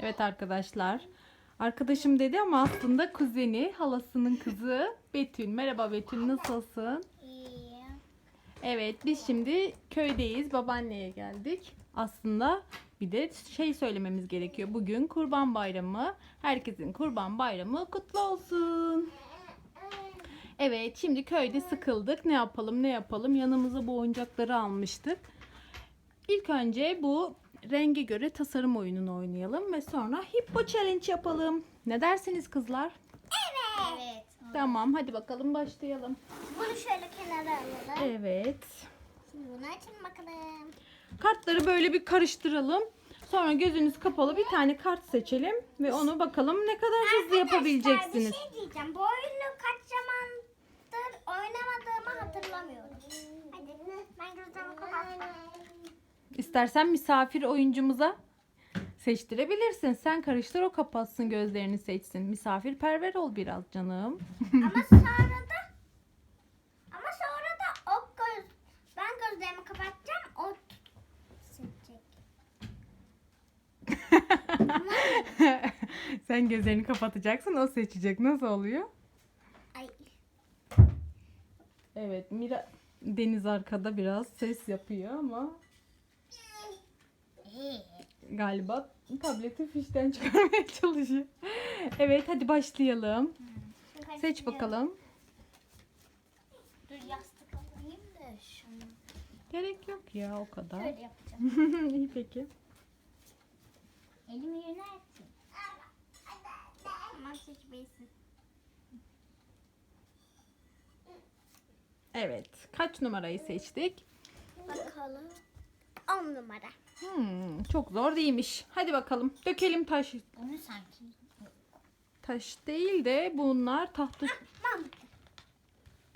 Evet arkadaşlar. Arkadaşım dedi ama aslında kuzeni, halasının kızı Betül. Merhaba Betül nasılsın? İyi. Evet biz şimdi köydeyiz. Babaanneye geldik. Aslında bir de şey söylememiz gerekiyor. Bugün Kurban Bayramı. Herkesin Kurban Bayramı kutlu olsun. Evet şimdi köyde sıkıldık. Ne yapalım ne yapalım. Yanımıza bu oyuncakları almıştık. İlk önce bu renge göre tasarım oyununu oynayalım ve sonra Hippo Challenge yapalım. Ne dersiniz kızlar? Evet. Tamam hadi bakalım başlayalım. Bunu şöyle kenara alalım. Evet. Şimdi bunu açın bakalım. Kartları böyle bir karıştıralım. Sonra gözünüz kapalı bir tane kart seçelim ve onu bakalım ne kadar hızlı yapabileceksiniz. Arkadaşlar bir şey diyeceğim. Bu oyunu kaç zamandır oynamadığımı hatırlamıyorum. Hadi ben gözlerimi kapattım. İstersen misafir oyuncumuza seçtirebilirsin. Sen karıştır o kapatsın gözlerini seçsin. Misafirperver ol biraz canım. Ama sonra da ama sonra da o göz ben gözlerimi kapatacağım o seçecek. Sen gözlerini kapatacaksın o seçecek. Nasıl oluyor? Ay. Evet Mira Deniz arkada biraz ses yapıyor ama galiba tableti fişten çıkarmaya çalışıyor. Evet hadi başlayalım. Seç bakalım. Dur yastık alayım da şunu. Gerek yok ya o kadar. Böyle yapacağım. İyi peki. Elimi yönelttim. Tamam seç beysin. Evet. Kaç numarayı seçtik? Bakalım. 10 numara. Hmm, çok zor değilmiş. Hadi bakalım. Dökelim taş. Onu sanki. Taş değil de bunlar tahta. Mantıklı.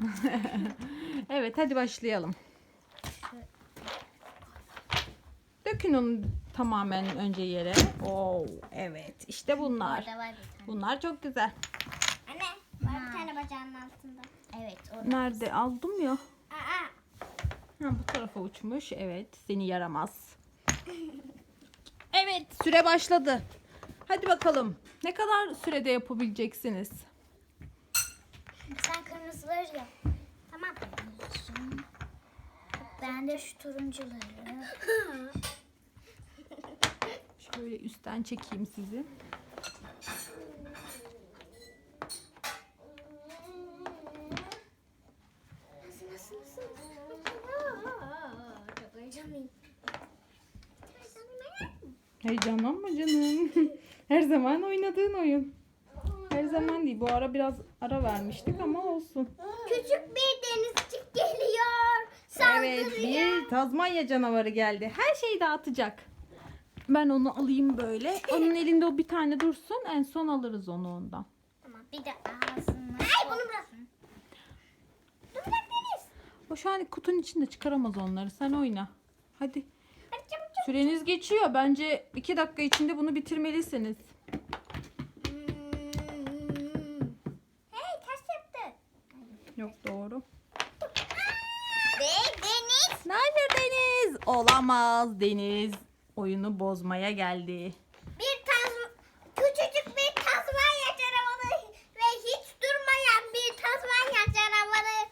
Evet hadi başlayalım. Dökün onu tamamen önce yere. Oo, evet işte bunlar. Orada var bir tane. Bunlar çok güzel. Anne var bir tane bacağının altında. Evet orada. Nerede aldım ya? Aa, Ha, bu tarafa uçmuş. Evet seni yaramaz. Evet süre başladı. Hadi bakalım. Ne kadar sürede yapabileceksiniz? sen kırmızıları yap. Tamam. Ben de şu turuncuları. Şöyle üstten çekeyim sizi. Nasıl nasıl nasıl? Çok heyecanlıyım. Heyecanlanma canım. Her zaman oynadığın oyun. Her zaman değil. Bu ara biraz ara vermiştik ama olsun. Küçük bir denizcik geliyor. Saldırıyor. Evet bir Tazmanya canavarı geldi. Her şeyi dağıtacak. Ben onu alayım böyle. Onun elinde o bir tane dursun. En son alırız onu ondan. Tamam bir de ağzını. Ay bunu bırak. Dur bırak Deniz. O şu an kutunun içinde çıkaramaz onları. Sen oyna. Hadi. Süreniz geçiyor. Bence iki dakika içinde bunu bitirmelisiniz. Hey ters yaptı. Yok doğru. Ve Deniz. Hayır Deniz. Olamaz Deniz. Oyunu bozmaya geldi. Bir taz küçücük bir Tazmanya canavarı ve hiç durmayan bir Tazmanya canavarı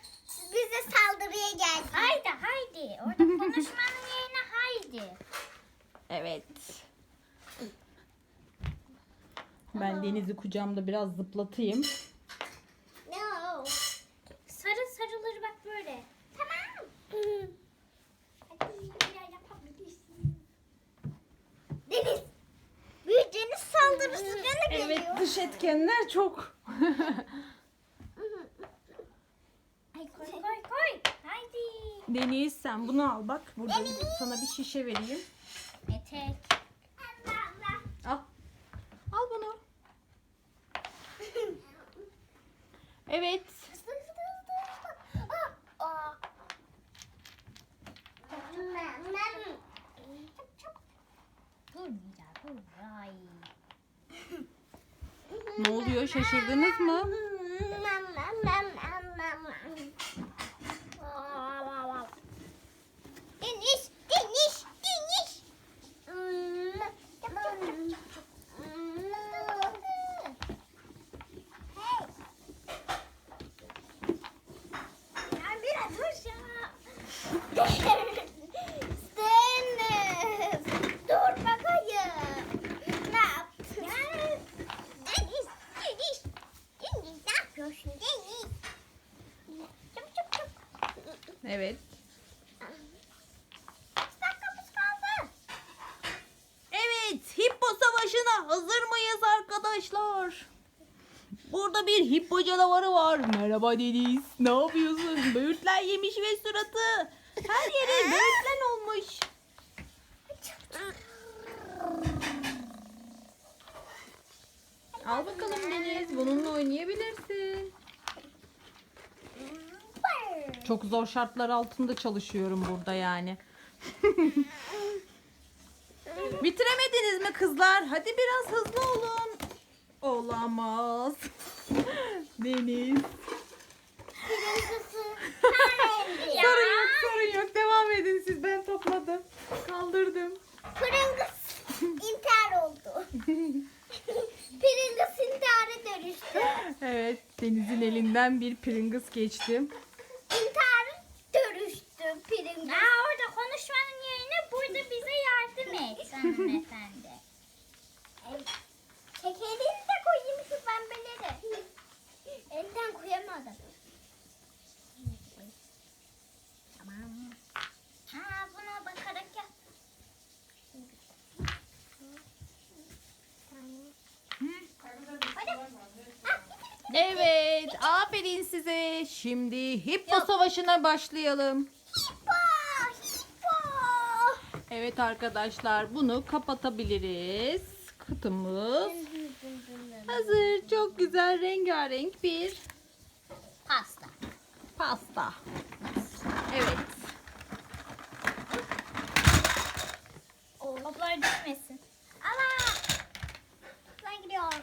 bize saldırıya geldi. Haydi haydi. Orada konuşmanın yerine haydi. Evet. Ben Deniz'i kucağımda biraz zıplatayım. No. Sarı sarılır bak böyle. Tamam. Hadi yapabilirsin. Deniz. Büyük deniz saldırısı gene Evet geliyor. dış etkenler çok. Ay koy koy koy. Haydi. Deniz sen bunu al bak. Burada bir- sana bir şişe vereyim. Etek. Al. Al bunu. Evet. Hızlı hızlı hızlı. Aa, aa. Çabuk, çabuk. Ne oluyor? Şaşırdınız mı? Evet. Evet, hippo savaşına hazır mıyız arkadaşlar? Burada bir hippo canavarı var. Merhaba Deniz. Ne yapıyorsun? Böğürtlen yemiş ve suratı. Her yeri böğürtlen olmuş. Al bakalım Deniz. Bununla oynayabilirsin. Çok zor şartlar altında çalışıyorum burada yani. Bitiremediniz mi kızlar? Hadi biraz hızlı olun. Olamaz. Deniz. Pirincisi. Sorun yok, sorun yok. Devam edin siz. Ben topladım. Kaldırdım. Pringles intihar oldu. Pringles intihara dönüştü. Evet, Deniz'in elinden bir Pringles geçti. Pringles. Aa, orada konuşmanın yerine burada bize yardım et hanımefendi. Şekerini de koyayım şu pembeleri. Elden koyamadım. Tamam. Ha, buna bakarak yap. Evet, aferin size. Şimdi Hippo Savaşı'na başlayalım. Evet arkadaşlar, bunu kapatabiliriz. Kutumuz hazır. Çok güzel rengarenk bir Pasta. pasta. Evet. Toplar düşmesin. Ama ben gidiyorum.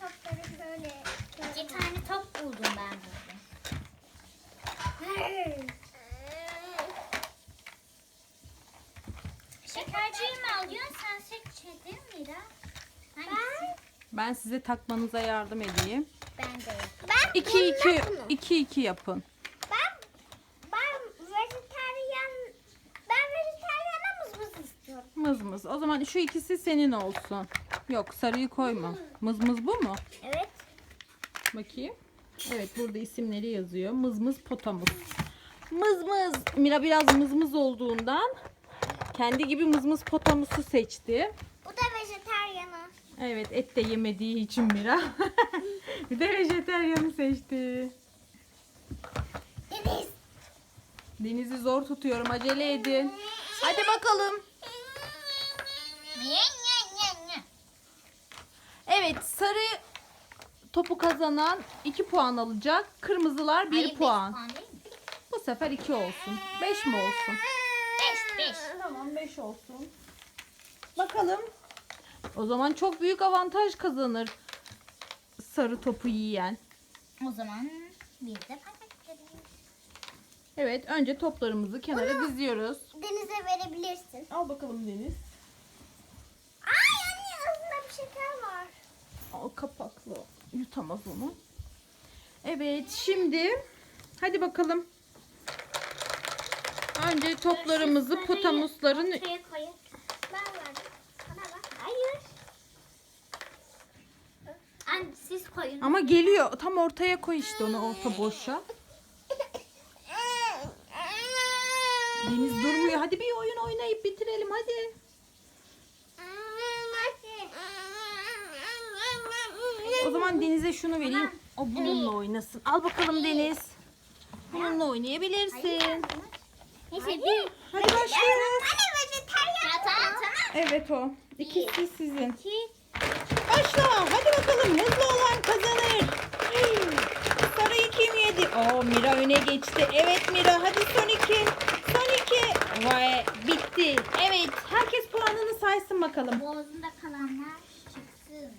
Topları böyle. İki tane top buldum ben burada. Şekerciyi mi alıyorsun? Sen seçedin Mira. Hangisi? Ben size takmanıza yardım edeyim. Ben de. Ben 2 bundan 2 bunu. 2 2 yapın. Ben ben vejetaryen ben vejetaryen mızmız istiyorum. Mız mız. O zaman şu ikisi senin olsun. Yok sarıyı koyma. Mız mız bu mu? Evet. Bakayım. Evet burada isimleri yazıyor. Mız mız potamız. Mız mız. Mira biraz mız mız olduğundan kendi gibi mız mız potamusu seçti. Bu da vejetaryanı. Evet et de yemediği için Mira. bir de vejeteryanı seçti. Deniz. Denizi zor tutuyorum. Acele edin. Hadi bakalım. Evet sarı topu kazanan 2 puan alacak. Kırmızılar 1 Hayır, beş puan. puan? Bu sefer 2 olsun. 5 mi olsun? Beş, beş. Tamam 5 olsun. Bakalım. O zaman çok büyük avantaj kazanır sarı topu yiyen. O zaman bir de paket Evet önce toplarımızı kenara Bunu- diziyoruz. Denize verebilirsin. Al bakalım Deniz. Ay anne ağzında bir şeker var. Al kapaklı. Yutamaz onu. Evet şimdi hadi bakalım. Önce toplarımızı potamusların Ortaya koyun. Ben verdim. Bana bak. Hayır. Anne siz koyun. ama geliyor. Tam ortaya koy işte onu orta boşa. Deniz durmuyor. Hadi bir oyun oynayıp bitirelim hadi. O zaman Deniz'e şunu vereyim. O bununla oynasın. Al bakalım Deniz. Bununla oynayabilirsin. Neyse bir. Hadi başlıyoruz. Anne vejetaryen. Ya tamam tamam. Evet o. İkisi sizin. Başla. Hadi bakalım. Hızlı olan kazanır. Sarıyı kim yedi? Oo Mira öne geçti. Evet Mira. Hadi son iki. Son iki. Vay bitti. Evet. Herkes puanını saysın bakalım. Boğazında kalanlar çıksın.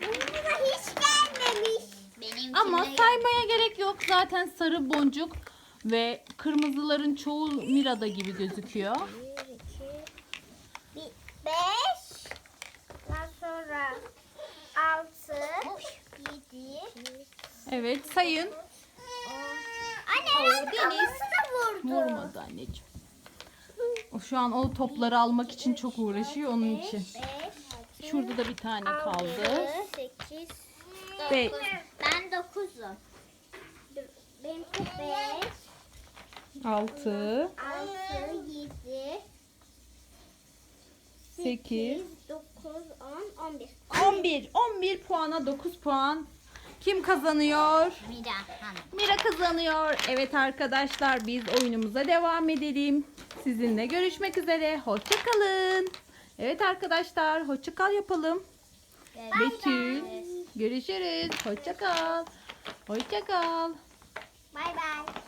Burnuma hiç gelmemiş. Benim Ama saymaya gerek yok. Zaten sarı boncuk ve kırmızıların çoğu Mira'da gibi gözüküyor. Bir, iki, bir, beş. Daha sonra altı, yedi, Evet sayın. Anne herhalde kafasına vurdu. Vurmadı anneciğim. O şu an o topları almak için çok uğraşıyor onun için. Şurada da bir tane kaldı. altı, sekiz, Be Ben dokuzum. dur. Benim çok 6, 6, 7, 8, 9, 10, 11. 11. 11 puana 9 puan. Kim kazanıyor? Mira Hanım. Mira kazanıyor. Evet arkadaşlar biz oyunumuza devam edelim. Sizinle görüşmek üzere. Hoşça kalın. Evet arkadaşlar hoşça kal yapalım. Betül. Görüşürüz. Hoşça kal. Hoşça kal. Bay bay.